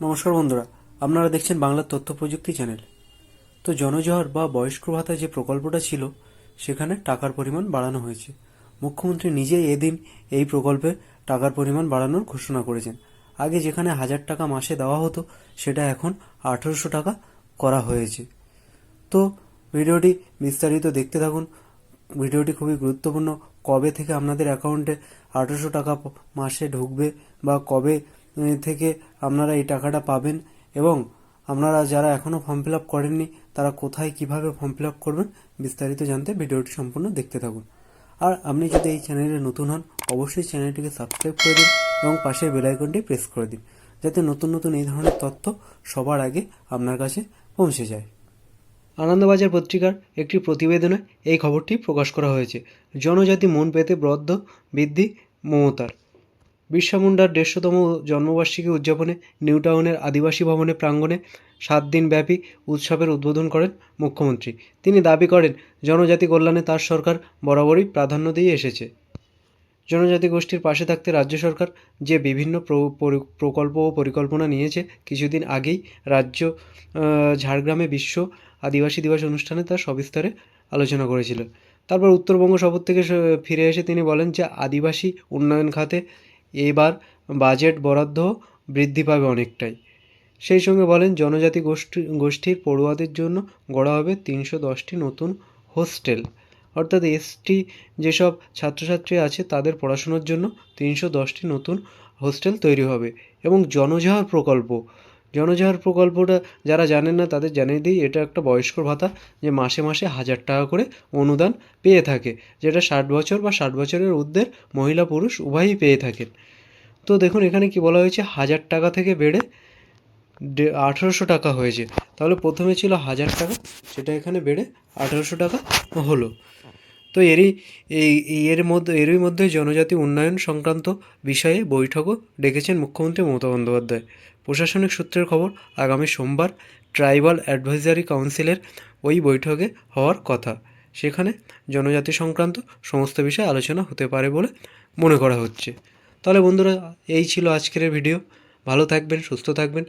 নমস্কার বন্ধুরা, আপনারা দেখছেন বাংলার তথ্য প্রযুক্তি চ্যানেল। তো জনজোয়ার বা বয়স্ক ভাতা যে প্রকল্পটা ছিল, সেখানে টাকার পরিমাণ বাড়ানো হয়েছে। মুখ্যমন্ত্রী নিজেই এদিন এই প্রকল্পে টাকার পরিমাণ বাড়ানোর ঘোষণা করেছেন। আগে যেখানে হাজার টাকা মাসে দেওয়া হতো, সেটা এখন আঠেরোশো টাকা করা হয়েছে। তো ভিডিওটি বিস্তারিত দেখতে থাকুন। ভিডিওটি খুবই গুরুত্বপূর্ণ। কবে থেকে আপনাদের অ্যাকাউন্টে আঠেরোশো টাকা মাসে ঢুকবে বা কবে থেকে আপনারা এই টাকাটা পাবেন এবং আপনারা যারা এখনও ফর্ম ফিল আপ করেননি, তারা কোথায় কীভাবে ফর্ম ফিল আপ করবেন বিস্তারিত জানতে ভিডিওটি সম্পূর্ণ দেখতে থাকুন। আর আপনি যদি এই চ্যানেলে নতুন হন, অবশ্যই চ্যানেলটিকে সাবস্ক্রাইব করে দিন এবং পাশের বেল আইকনটি প্রেস করে দিন, যাতে নতুন নতুন এই ধরনের তথ্য সবার আগে আপনার কাছে পৌঁছে যায়। আনন্দবাজার পত্রিকার একটি প্রতিবেদনে এই খবরটি প্রকাশ করা হয়েছে। জনজাতি মন পেতে ব্রদ্ধ বৃদ্ধি মমতার। বিরসা মুন্ডার দেড়শোতম জন্মবার্ষিকী উদযাপনে নিউ টাউনের আদিবাসী ভবনে প্রাঙ্গণে সাত দিন ব্যাপী উৎসবের উদ্বোধন করেন মুখ্যমন্ত্রী। তিনি দাবি করেন, জনজাতি কল্যাণে তার সরকার বরাবরই প্রাধান্য দিয়ে এসেছে। জনজাতি গোষ্ঠীর পাশে থাকতে রাজ্য সরকার যে বিভিন্ন প্রকল্প ও পরিকল্পনা নিয়েছে, কিছুদিন আগেই রাজ্য ঝাড়গ্রামে বিশ্ব আদিবাসী দিবস অনুষ্ঠানে তার সবিস্তারে আলোচনা করেছিল তারপর উত্তরবঙ্গ সফর থেকে ফিরে এসে তিনি বলেন যে, আদিবাসী উন্নয়ন খাতে এবার বাজেট বরাদ্দ বৃদ্ধি পাবে অনেকটাই। সেই সঙ্গে বলেন, জনজাতি গোষ্ঠী, গোষ্ঠীর পড়ুয়াদের জন্য গড়া হবে তিনশো দশটি নতুন হোস্টেল। অর্থাৎ এসটি যেসব ছাত্রছাত্রী আছে, তাদের পড়াশোনার জন্য তিনশো দশটি নতুন হোস্টেল তৈরি হবে এবং জনজাহার প্রকল্প জনজাহার প্রকল্পটা যারা জানেন না, তাদের জানিয়ে দিই, এটা একটা বয়স্ক ভাতা যে মাসে মাসে হাজার টাকা করে অনুদান পেয়ে থাকে, যেটা ষাট বছর বা ষাট বছরের ঊর্ধ্বের মহিলা পুরুষ উভয়ই পেয়ে থাকেন। তো দেখুন, এখানে কি বলা হয়েছে? হাজার টাকা থেকে বেড়ে আঠেরোশো টাকা হয়েছে। তাহলে প্রথমে ছিল হাজার টাকা, সেটা এখানে বেড়ে আঠেরোশো টাকা হলো। তো এরই, এই এর মধ্যে, এরই মধ্যে জনজাতি উন্নয়ন সংক্রান্ত বিষয়ে বৈঠকও ডেকেছেন মুখ্যমন্ত্রী মমতা বন্দ্যোপাধ্যায়। প্রশাসনিক সূত্রের খবর, আগামী সোমবার ট্রাইবাল অ্যাডভাইজারি কাউন্সিলের ওই বৈঠকে হওয়ার কথা। সেখানে জনজাতি সংক্রান্ত সমস্ত বিষয়ে আলোচনা হতে পারে বলে মনে করা হচ্ছে। তাহলে বন্ধুরা, এই ছিল আজকের ভিডিও। ভালো থাকবেন, সুস্থ থাকবেন।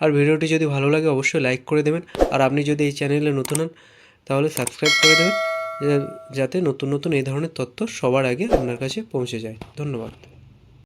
আর ভিডিওটি যদি ভালো লাগে, অবশ্যই লাইক করে দেবেন। আর আপনি যদি এই চ্যানেলে নতুন হন, তাহলে সাবস্ক্রাইব করে দেবেন। যাতে নতুন নতুন এই ধরনের তথ্য সবার আগে আপনার কাছে পৌঁছে যায়। ধন্যবাদ।